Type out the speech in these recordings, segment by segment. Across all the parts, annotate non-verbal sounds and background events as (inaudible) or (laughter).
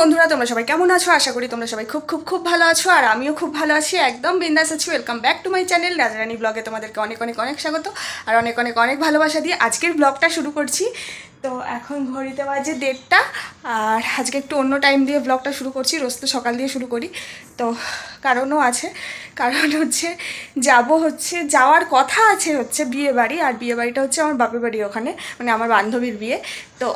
বন্ধুরা, তোমরা সবাই কেমন আছো? আশা করি তোমরা সবাই খুব খুব খুব ভালো আছো, আর আমিও খুব ভালো আছি। একদম বিন্দাস আছি। Welcome back to my channel Rajarani ব্লগে তোমাদেরকে অনেক অনেক অনেক স্বাগত, আর অনেক অনেক অনেক ভালোবাসা দিয়ে আজকের ব্লগটা শুরু করছি। তো এখন ঘড়িতে বাজে দেড়টা, আর আজকে একটু অন্য টাইম দিয়ে ব্লগটা শুরু করছি, রোজ তো সকাল দিয়ে শুরু করি। তো কারণও আছে, কারণ হচ্ছে যাব হচ্ছে, যাওয়ার কথা আছে হচ্ছে বিয়ে বাড়ি আর বিয়ে বাড়িটা হচ্ছে আমার বাপের বাড়ি ওখানে মানে আমার বান্ধবীর বিয়ে। তো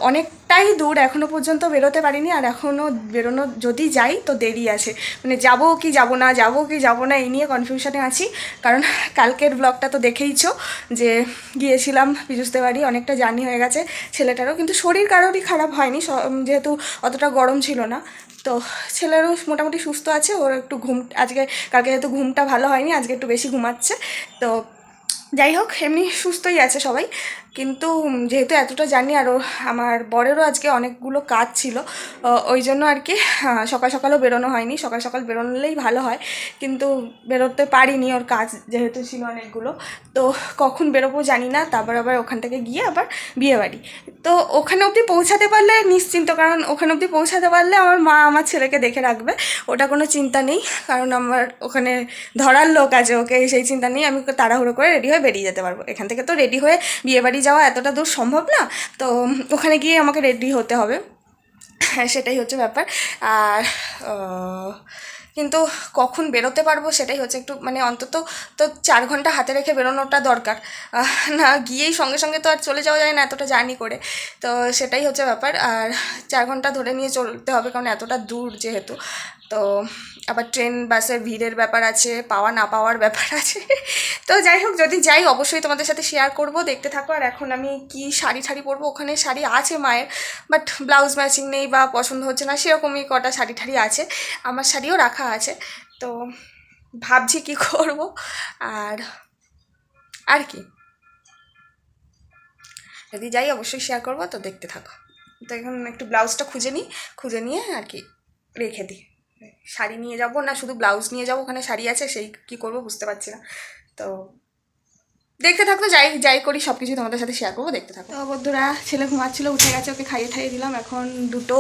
অনেকটাই দূর এখনও পর্যন্ত বেরোতে পারিনি, আর এখনও বেরোনো যদি যাই তো দেরি আছে। মানে যাব কি যাব না, যাব কি যাব না, এই নিয়ে কনফিউশনে আছি। কারণ কালকের ব্লগটা তো দেখেইছো যে গিয়েছিলাম পিজুসদের বাড়ি অনেকটা জার্নি হয়ে গেছে ছেলেটারও। কিন্তু শরীর কারোরই খারাপ হয়নি যেহেতু অতটা গরম ছিল না। তো ছেলেরও মোটামুটি সুস্থ আছে, ওর একটু ঘুম, আজকে, কালকে যেহেতু ঘুমটা ভালো হয়নি, আজকে একটু বেশি ঘুমাচ্ছে। তো যাই হোক, এমনি সুস্থই আছে সবাই। কিন্তু যেহেতু এতটা জানি আরও আমার বরেরও আজকে অনেকগুলো কাজ ছিল ওই জন্য আর কি সকাল সকালও বেরোনো হয়নি, সকাল সকাল বেরোলেই ভালো হয়, কিন্তু বেরোতে পারিনি ওর কাজ যেহেতু ছিল অনেকগুলো, তো কখন বেরোবো জানি না, তারপর আবার ওখান থেকে গিয়ে আবার বিয়ে বাড়ি। তো ওখানে অবধি পৌঁছাতে পারলে নিশ্চিন্ত, কারণ ওখানে অবধি পৌঁছাতে পারলে আমার মা আমার ছেলেকে দেখে রাখবে, ওটা কোনো চিন্তা নেই, কারণ আমার ওখানে ধরার লোক আছে, ওকে সেই চিন্তা নেই, আমি তাড়াহুড়ো করে রেডি হয়ে বেরিয়ে যেতে পারব, এখান থেকে তো রেডি হয়ে বিয়ে বাড়ি যাওয়া এতটা দূর সম্ভব না, তো ওখানে গিয়ে আমাকে রেডি হতে হবে। হ্যাঁ সেটাই হচ্ছে ব্যাপার। আর কিন্তু কখন বেরোতে পারব সেটাই হচ্ছে একটু মানে অন্তত তো চার ঘণ্টা হাতে রেখে বেরোনোটা দরকার। না, গিয়েই সঙ্গে সঙ্গে তো আর চলে যাওয়া যায় না এতটা জার্নি করে। তো সেটাই হচ্ছে ব্যাপার। আর চার ঘণ্টা ধরে নিয়ে চলতে হবে কারণ এতটা দূর যেহেতু। তো আবার ট্রেন, বাসের ভিড়ের ব্যাপার আছে, পাওয়া না পাওয়ার ব্যাপার আছে। তো যাই হোক, যদি যাই, অবশ্যই তোমাদের সাথে শেয়ার করব, দেখতে থাকো। আর এখন আমি কি শাড়ি ঠাড়ি পরবো? ওখানে শাড়ি আছে মায়ের বাট ব্লাউজ ম্যাচিং নেই বা পছন্দ হচ্ছে না, সেরকমই কটা শাড়ি ঠাড়ি আছে। আমার শাড়িও রাখা আছে। তো ভাবছি কি করব। আর আর কি? যদি যাই, অবশ্যই শেয়ার করব, তো দেখতে থাকো। তো এখন একটু ব্লাউজটা খুঁজে নিই, খুঁজে নিয়ে আর কি রেখে দিই। শাড়ি নিয়ে যাব না শুধু ব্লাউজ নিয়ে যাব, ওখানে শাড়ি আছে, সেই কি করব বুঝতে পারছি না। তো দেখতে থাকো, যাই যাই করি সব কিছু তোমাদের সাথে শেয়ার করব, দেখতে থাকো। তো বন্ধুরা, ছেলে ঘুমাচ্ছিল, উঠে গেছে, ওকে খাইয়ে খাইয়ে দিলাম। এখন দুটো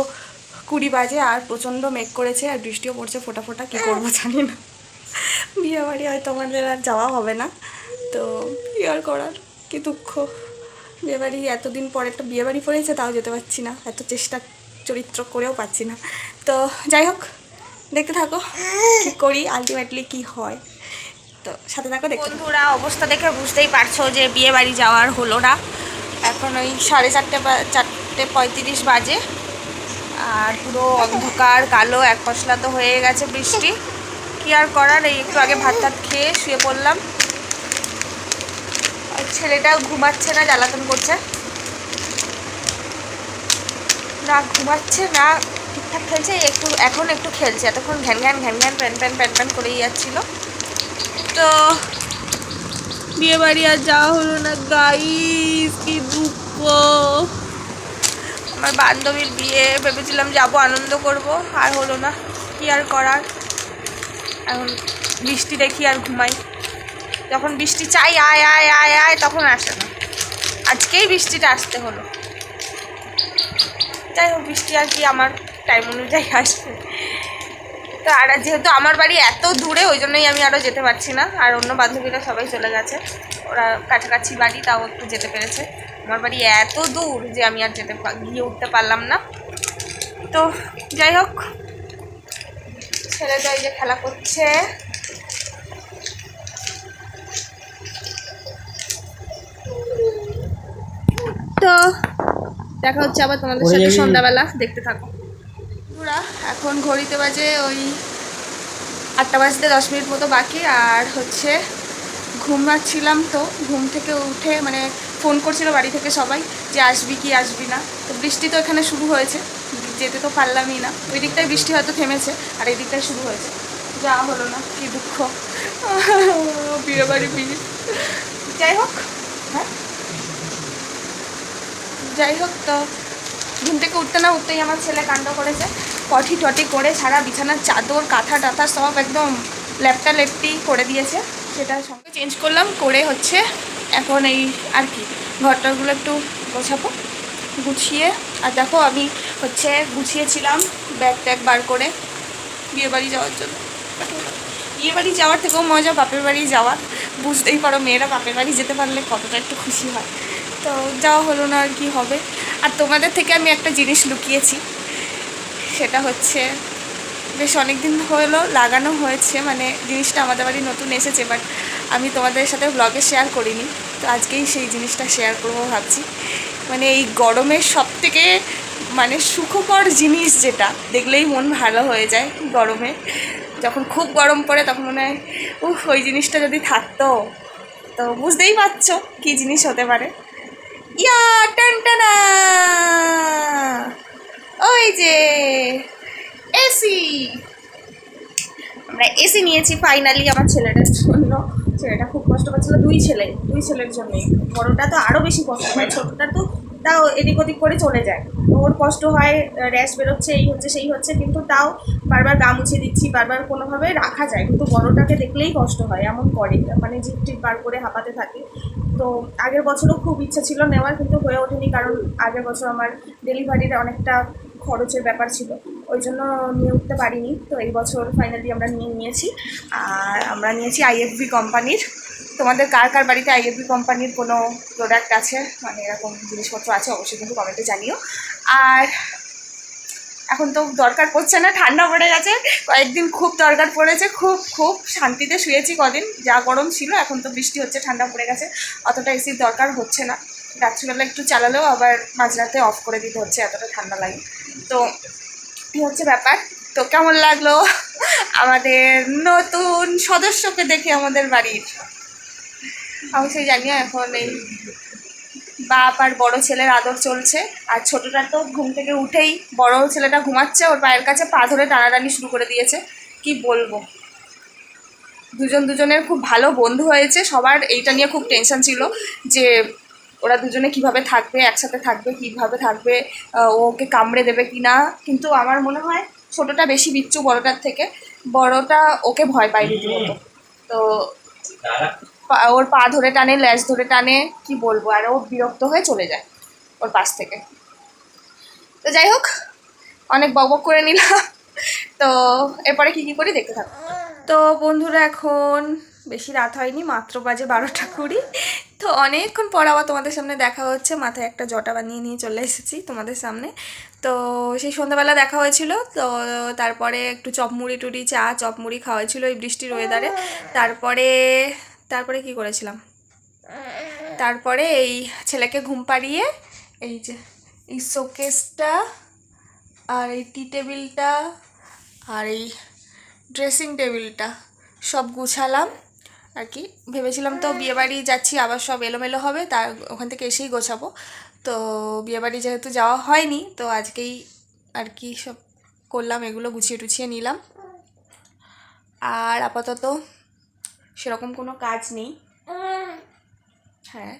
কুড়ি বাজে আর প্রচণ্ড মেঘ করেছে আর বৃষ্টিও পড়ছে ফোটা ফোটা, কী করব জানি না। বিয়ে বাড়ি হয়তো আমাদের আর যাওয়া হবে না। তো কী আর করার, কি দুঃখ। বিয়ে বাড়ি এতদিন পর একটা বিয়ে বাড়ি পড়েছে, তাও যেতে পারছি না। এত চেষ্টা চরিত্র করেও পাচ্ছি না। তো যাই হোক দেখতে থাকো, কি করি আলটিমেটলি কি হয়। তো সাথে থাকো, দেখতে বন্ধুরা, অবস্থা দেখে বুঝতেই পারছ যে বিয়ে বাড়ি যাওয়ার হলো না। এখন ওই সাড়ে চারটে চারটে পঁয়ত্রিশ বাজে। আর পুরো অন্ধকার, কালো, এক পশলা তো হয়ে গেছে বৃষ্টি। কি আর করার, এই একটু আগে ভাত টাত খেয়ে শুয়ে পড়লাম। আর ছেলেটাও ঘুমাচ্ছে না, জ্বালাতন করছে। না ঘুমাচ্ছে, না ঠিকঠাক খেলছে, একটু, এখন একটু খেলছে। এতক্ষণ ঘ্যান ঘ্যান ঘ্যান ঘ্যান, প্যান প্যান প্যান প্যান করেই যাচ্ছিল। তো বিয়ে বাড়ি আর যাওয়া হলো না গাইস কি দুঃখ। আমার বান্ধবীর বিয়ে, ভেবেছিলাম যাব, আনন্দ করব, আর হলো না। কি আর করার? এখন বৃষ্টি দেখি আর ঘুমাই। যখন বৃষ্টি চাই, আয় আয় আয় আয়, তখন আসে না। আজকেই বৃষ্টিটা আসতে হলো। যাই হোক, বৃষ্টি আর কি আমার টাইম অনুযায়ী আসবে। তো আর যেহেতু আমার বাড়ি এত দূরে ওই জন্যই আমি আরও যেতে পারছি না। আর অন্য বান্ধবীরা সবাই চলে গেছে। ওরা কাছাকাছি বাড়ি তাও একটু যেতে পেরেছে। আমার বাড়ি এত দূর যে আমি আর যেতে গিয়ে উঠতে পারলাম না। তো যাই হোক ছেলেটা এই যে খেলা করছে। তো দেখা হচ্ছে আবার তোমাদের সাথে সন্ধ্যাবেলা। দেখতে থাকো। বন্ধুরা, এখন ঘড়িতে বাজে ওই আটটা বাজতে দশ মিনিট মতো বাকি, আর হচ্ছে ঘুমাচ্ছিলাম তো, ঘুম থেকে উঠে মানে ফোন করছিল বাড়ি থেকে সবাই যে আসবি কি আসবি না। তো বৃষ্টি তো এখানে শুরু হয়েছে, যেতে তো পারলামই না। ওই দিকটায় বৃষ্টি হয়তো থেমেছে, আর এই দিকটায় শুরু হয়েছে। যাওয়া হলো না, কি দুঃখ। (laughs) বিয়ে বাড়ি বিয়ে যাই হোক হ্যাঁ? যাই হোক তো, ঘুম থেকে উঠতে না উঠতেই আমার ছেলে কাণ্ড করেছে। পটি টটি করে সারা বিছানার চাদর, কাঁথা টাথা সব একদম ল্যাপটা লেপটি করে দিয়েছে। সেটা সঙ্গে চেঞ্জ করলাম, করে হচ্ছে এখন এই আর কি, ঘরটাগুলো একটু গোছাবো, গুছিয়ে। আর দেখো আমি হচ্ছে গুছিয়েছিলাম ব্যাগ ট্যাগ বার করে বিয়ে বাড়ি যাওয়ার জন্য। বিয়ে বাড়ি যাওয়ার থেকেও মজা, বাপের বাড়ি যাওয়া। বুঝতেই পারো মেয়েরা বাপের বাড়ি যেতে পারলে কতটা একটু খুশি হয়। তো যাওয়া হলো না আর কি হবে। আর তোমাদের থেকে আমি একটা জিনিস লুকিয়েছি। সেটা হচ্ছে বেশ অনেক দিন হলো, লাগানো হয়েছে মানে জিনিসটা আমাদের বাড়ি নতুন এসেছে বাট আমি তোমাদের সাথে ব্লগে শেয়ার করিনি, তো আজকেই সেই জিনিসটা শেয়ার করব ভাবছি। মানে এই গরমের সব থেকে মানে সুখকর জিনিস যেটা, দেখলেই মন ভালো হয়ে যায় গরমে। যখন খুব গরম পড়ে তখন মনে হয়, উফ, ওই জিনিসটা যদি থাকতো। তো বুঝতেই পারছ কী জিনিস হতে পারে। ইয়া টানটানা যে এসি। আমরা এসি নিয়েছি ফাইনালি আমার ছেলেটার জন্য। ছেলেটা খুব কষ্ট পাচ্ছিল, দুই ছেলে, দুই ছেলের জন্যই। বড়টা তো আরও বেশি কষ্ট পায়, ছোটটা তো তাও এদিক ওদিক করে চলে যায়। ওর কষ্ট হয়, র্যাশ বেরোচ্ছে, এই হচ্ছে, সেই হচ্ছে, কিন্তু তাও বারবার গা মুছিয়ে দিচ্ছি, বারবার কোনোভাবে রাখা যায়। কিন্তু বড়টাকে দেখলেই কষ্ট হয়, এমন করে। মানে জিপ টিপ বার করে হাঁপাতে থাকে। তো আগের বছরও খুব ইচ্ছা ছিল নেওয়ার, কিন্তু হয়ে ওঠেনি, কারণ আগের বছর আমার ডেলিভারির অনেকটা খরচের ব্যাপার ছিল। ওই জন্য নিয়ে উঠতে পারিনি। তো এই বছর ফাইনালি আমরা নিয়ে নিয়েছি। আর আমরা নিয়েছি আইএফবি কোম্পানির তোমাদের কার কার বাড়িতে আইএফবি কোম্পানির কোনো প্রোডাক্ট আছে? মানে এরকম জিনিসপত্র আছে, অবশ্যই কিন্তু কমেন্টে জানিও। আর এখন তো দরকার পড়ছে না, ঠান্ডা পড়ে গেছে। কয়েকদিন খুব দরকার পড়েছে, খুব খুব শান্তিতে শুয়েছি কদিন। যা গরম ছিল, এখন তো বৃষ্টি হচ্ছে, ঠান্ডা পড়ে গেছে। অতটা এসির দরকার হচ্ছে না। রাত্রিবেলা একটু চালালেও আবার মাঝরাতে অফ করে দিতে হচ্ছে, এতটা ঠান্ডা লাগে তো এই হচ্ছে ব্যাপার। তো কেমন লাগল আমাদের নতুন সদস্যকে দেখে আমাদের বাড়ির? অবশ্যই জানিও এখন এই বাপ আর বড় ছেলের আদর চলছে। আর ছোটটা তো ঘুম থেকে উঠেই বড় ছেলেটা ঘুমাচ্ছে, ওর পায়ের কাছে পা ধরে টানাটানি শুরু করে দিয়েছে। কি বলব? দুজন দুজনের খুব ভালো বন্ধু হয়েছে। সবার এইটা নিয়ে খুব টেনশন ছিল যে ওরা দুজনে কীভাবে থাকবে, একসাথে থাকবে, কীভাবে থাকবে ও ওকে কামড়ে দেবে কি না, কিন্তু আমার মনে হয় ছোটটা বেশি বিচ্ছু বড়টার থেকে, বড়টা ওকে ভয় পায় রীতিমতো। তো ওর পা ধরে টানে ল্যাজ ধরে টানে, কি বলব, আর ও বিরক্ত হয়ে চলে যায় ওর পাশ থেকে। তো যাই হোক, অনেক বক করে নিলাম। তো এরপরে কি কি করি দেখতে থাকো। তো বন্ধুরা, এখন বেশি রাত হয়নি, মাত্র বাজে বারোটা কুড়ি। তো অনেকক্ষণ পর আবার তোমাদের সামনে দেখা হচ্ছে। মাথায় একটা জটা বানিয়ে নিয়ে চলে এসেছি তোমাদের সামনে। তো সেই সন্ধ্যাবেলা দেখা হয়েছিল। তো তারপরে একটু চপমুড়ি টুড়ি, চা চপমুড়ি খাওয়া হয়েছিল এই বৃষ্টির ওয়েদারে তারপরে তারপরে কি করেছিলাম? তারপরে এই ছেলেকে ঘুম পাড়িয়ে এই যে, এই শোকেসটা আর এই টি টেবিলটা আর এই ড্রেসিং টেবিলটা সব গুছালাম। আর কি। ভেবেছিলাম তো বিয়েবাড়ি যাচ্ছি, আবার সব এলোমেলো হবে তার ওখান থেকে এসেই গোছাবো। তো বিয়েবাড়ি যেহেতু যাওয়া হয়নি, তো আজকেই আর কি সব করলাম, এগুলো গুছিয়ে টুছিয়ে নিলাম। আর আপাতত সেরকম কোনো কাজ নেই। হ্যাঁ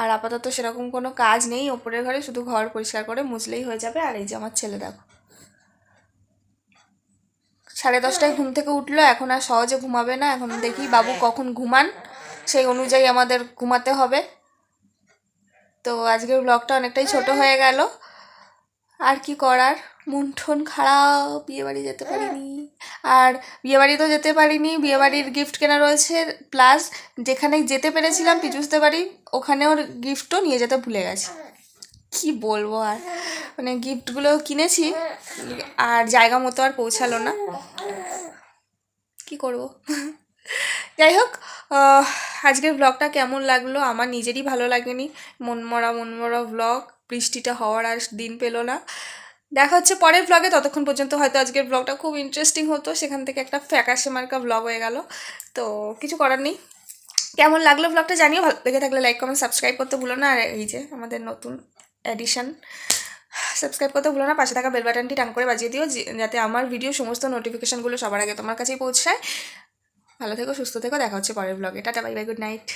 আর আপাতত সেরকম কোনো কাজ নেই, ওপরের ঘরে শুধু ঘর পরিষ্কার করে মুছলেই হয়ে যাবে, আর এই যে আমার ছেলে দেখো। সাড়ে দশটায় ঘুম থেকে উঠল, এখন আর সহজে ঘুমাবে না, এখন দেখি বাবু কখন ঘুমান, সেই অনুযায়ী আমাদের ঘুমাতে হবে। তো আজকের ব্লগটা অনেকটাই ছোট হয়ে গেল। আর কি করার? মন ঠন খারাপ, বিয়েবাড়ি যেতে পারিনি। আর বিয়েবাড়ি তো যেতে পারিনি, বিয়েবাড়ির গিফট কেনা রয়েছে প্লাস যেখানে যেতে পেরেছিলাম পিচুসতে বাড়ি ওখানে ওর গিফটও নিয়ে যেতে ভুলে গেছি। কি বলব আর? মানে গিফটগুলো কিনেছি, আর জায়গা মতো আর পৌঁছালো না। কি করব? যাই হোক আজকের ব্লগটা কেমন লাগল? আমার নিজেরই ভালো লাগেনি। মনমরা মনমরা ব্লগ বৃষ্টিটা হওয়ার আর দিন পেল না। দেখা হচ্ছে পরের ব্লগে ততক্ষণ পর্যন্ত হয়তো আজকের ব্লগটা খুব ইন্টারেস্টিং হতো। সেখান থেকে একটা ফ্যাকাশে মার্কা ব্লগ হয়ে গেল। তো কিছু করার নেই। কেমন লাগল ব্লগটা জানিও। ভালো লেগে থাকলে লাইক কমেন্ট সাবস্ক্রাইব করতে ভুলো না। আর এই যে আমাদের নতুন এডিশন। সাবস্ক্রাইব করতে ভুলো না, পাশে থাকা বেল বাটনটি টান করে বাজিয়ে দিও যাতে আমার ভিডিও সমস্ত নোটিফিকেশানগুলো সবার আগে তোমার কাছেই পৌঁছায়। ভালো থেকো, সুস্থ থেকো, দেখা হচ্ছে পরের ব্লগে tata bye bye good night